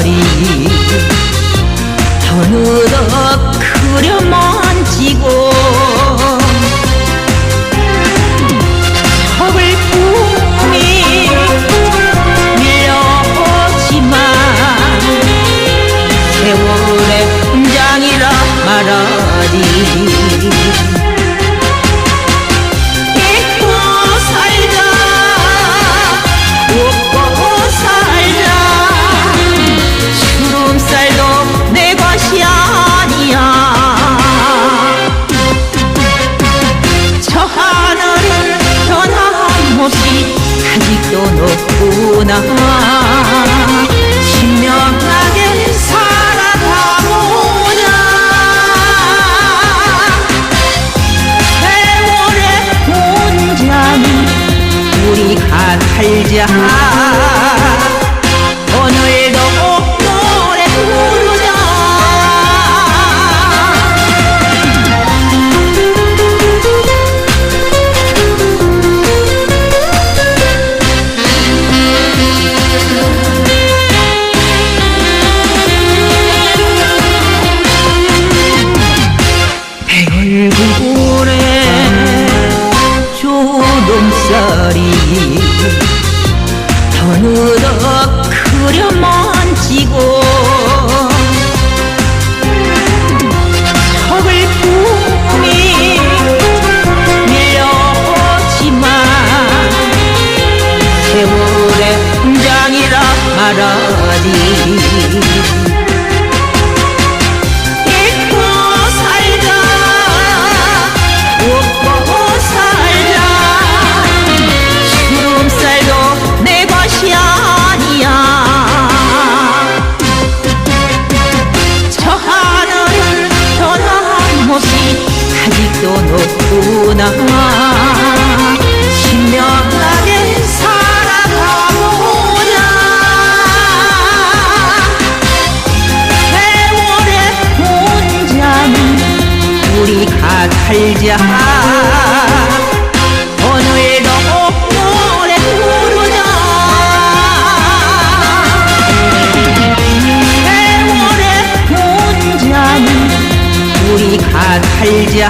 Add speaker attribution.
Speaker 1: 조동살이 어느덧 그려만지고 꿈이 밀려오지만 세월의 훈장이라 말하지 없이 아직도 높구나. 신명하게 살아가보자. 세월의 혼자는 우리가 살자 조동살이 어느덧 그려만지고 도 높구나. 신명하게 살아가보자 우리 가 살자